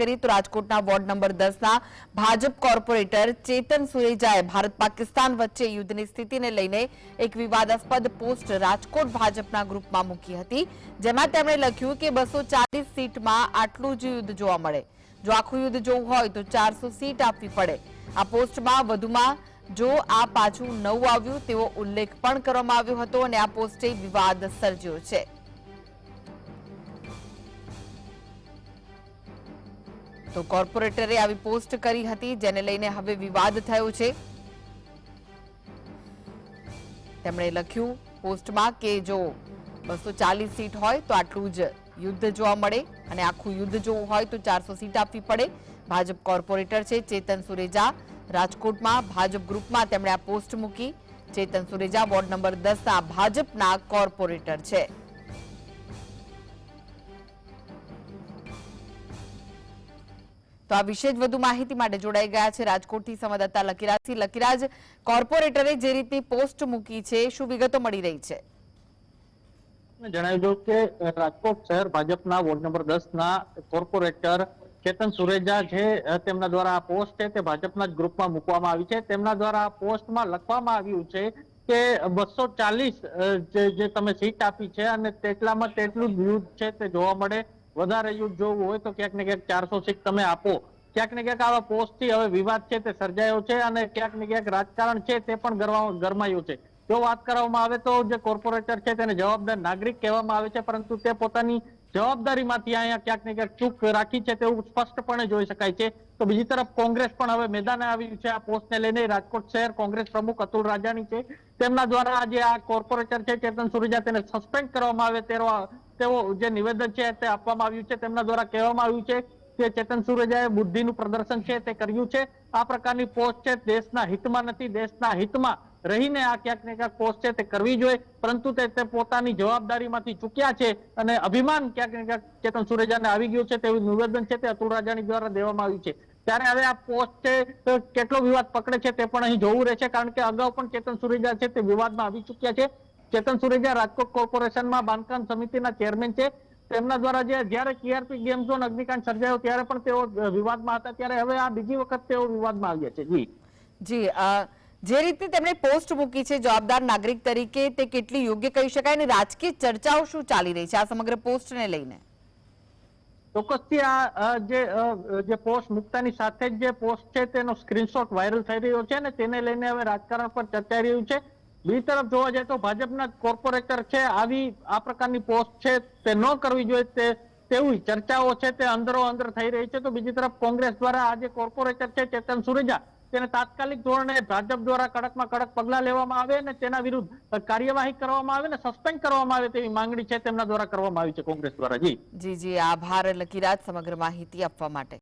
કરીએ તો રાજકોટના વોર્ડ નંબર દસના ભાજપ કોર્પોરેટર ચેતન સુરેજાએ ભારત પાકિસ્તાન વચ્ચે યુદ્ધની સ્થિતિને લઈને એક વિવાદાસ્પદ પોસ્ટ રાજકોટ ભાજપના ગ્રુપમાં મૂકી હતી, જેમાં તેમણે લખ્યું કે બસો સીટમાં આટલું જ યુદ્ધ જોવા મળે. જો આખું યુદ્ધ જોવું હોય તો ચારસો સીટ આપવી પડે. આ પોસ્ટમાં વધુમાં, જો આ પાછું નવું આવ્યું તેવો ઉલ્લેખ પણ કરવામાં આવ્યો હતો અને આ પોસ્ટે વિવાદ સર્જ્યો છે. તો કોર્પોરેટરે આવી પોસ્ટ કરી હતી, જેને લઈને હવે વિવાદ થયો છે. તેમણે લખ્યું, પોસ્ટમાં કે જો બસો ચાલીસ સીટ હોય તો આટલું જ યુદ્ધ જોવા મળે અને આખું યુદ્ધ જોવું હોય તો ચારસો સીટ આપવી પડે. ભાજપ કોર્પોરેટર છે ચેતન સુરેજા. રાજકોટમાં ભાજપ ગ્રુપમાં તેમણે આ પોસ્ટ મૂકી. ચેતન સુરેજા વોર્ડ નંબર દસના ભાજપના કોર્પોરેટર છે. તો આ વિશે જ વધુ માહિતી માટે જોડાઈ ગયા છે રાજકોટથી સંવાદદાતા લકીરાજથી લકીરાજ, કોર્પોરેટરે જે રીતની પોસ્ટ મૂકી છે, શું વિગતો મળી રહી છે? જણાવી દઉં કે રાજકોટ શહેર ભાજપના વોર્ડ નંબર દસ ના કોર્પોરેટર ચેતન સુરેજા છે તેમના દ્વારા આ પોસ્ટ છે તે ભાજપના જ ગ્રુપમાં મૂકવામાં આવી છે. તેમના દ્વારા આ પોસ્ટમાં લખવામાં આવ્યું છે કે બસો ચાલીસ જે તમે સીટ આપી છે અને તેટલામાં તેટલું જ છે તે જોવા મળે. વધારે યુદ્ધ જોવું હોય તો ક્યાંક ને ક્યાંક ચારસો સીટ તમે આપો. ક્યાંક ને ક્યાંક આવા પોસ્ટથી હવે વિવાદ છે તે સર્જાયો છે અને ક્યાંક ને ક્યાંક રાજકારણ છે તે પણ ગરમાયું છે. જો વાત કરવામાં આવે તો જે કોર્પોરેટર છે તેને જવાબદાર નાગરિક કહેવામાં આવે છે, પરંતુ તે પોતાની જવાબદારીમાંથી અહીંયા ક્યાંક ને ક્યાંક ચૂક રાખી છે તેવું સ્પષ્ટપણે જોઈ શકાય છે. તો બીજી તરફ કોંગ્રેસ પણ હવે મેદાને આવ્યું છે. આ પોસ્ટને લઈને રાજકોટ શહેર કોંગ્રેસ પ્રમુખ અતુલ રાજાની છે. તેમના દ્વારા આજે આ કોર્પોરેટર છે, ચેતન સુરેજા તેને સસ્પેન્ડ કરવામાં આવે તેવો તેવો જે નિવેદન છે તે આપવામાં આવ્યું છે, તેમના દ્વારા કહેવામાં આવ્યું છે કે ચેતન સુરેજાએ બુદ્ધિનું પ્રદર્શન છે તે કર્યું છે. આ પ્રકારની પોસ્ટ છે દેશના હિતમાં નથી, દેશના હિતમાં રહીને આ ક્યાંક ને ક્યાંક પોસ્ટ છે તે કરવી જોઈએ, પરંતુ તે પોતાની જવાબદારીમાંથી ચૂક્યા છે અને અભિમાન ક્યાંક ને ક્યાંક ચેતન સુરેજાને આવી ગયું છે તેવું નિવેદન છે તે અતુલ રાજાણી દ્વારા દેવામાં આવ્યું છે. ત્યારે હવે આ પોસ્ટ છે કેટલો વિવાદ પકડે છે તે પણ અહીં જોવું રહેશે, કારણ કે અગાઉ પણ ચેતન સુરેજા છે તે વિવાદમાં આવી ચૂક્યા છે. ચેતન સુરેજા રાજકોટ કોર્પોરેશનમાં બાંધકામ સમિતિના ચેરમેન છે. તેમના દ્વારા જે જ્યારે કેઆરપી ગેમ ઝોન અગ્નિકાંડ સર્જાયો ત્યારે પણ તેઓ વિવાદમાં હતા. ત્યારે હવે આ બીજી વખત તેઓ વિવાદમાં આવ્યા છે. જી. જી જે રીતે તેમણે પોસ્ટ મૂકી છે જવાબદાર નાગરિક તરીકે તે કેટલી યોગ્ય કહી શકાય અને રાજકીય ચર્ચાઓ શું ચાલી રહી છે આ સમગ્ર પોસ્ટને લઈને? ચોક્કસથી આ જે જે પોસ્ટ મુકતાની સાથે જ જે પોસ્ટ છે તેનો સ્ક્રીનશોટ વાયરલ થઈ રહ્યો છે ને તેને લઈને હવે રાજકારણ પર ચર્ચાઈ રહ્યું છે. બીજી તરફ જોવા જાય તો ભાજપના કોર્પોરેટર છે, આવી, આ પ્રકારની પોસ્ટ છે, તે ન કરવી જોઈએ, તે તેવી ચર્ચાઓ છે, તે અંદરો અંદર થઈ રહી છે. તો બીજી તરફ કોંગ્રેસ દ્વારા આ જે કોર્પોરેટર છે, ચેતન સુરેજા, તેને તાત્કાલિક ધોરણે ભાજપ દ્વારા કડકમાં કડક પગલા લેવામાં આવે અને તેના વિરુદ્ધ કાર્યવાહી કરવામાં આવે ને સસ્પેન્ડ કરવામાં આવે તેવી માંગણી છે, તેમના દ્વારા કરવામાં આવી છે કોંગ્રેસ દ્વારા. જી. જી જી, આભાર, લકીરાજ, સમગ્ર માહિતી આપવા માટે.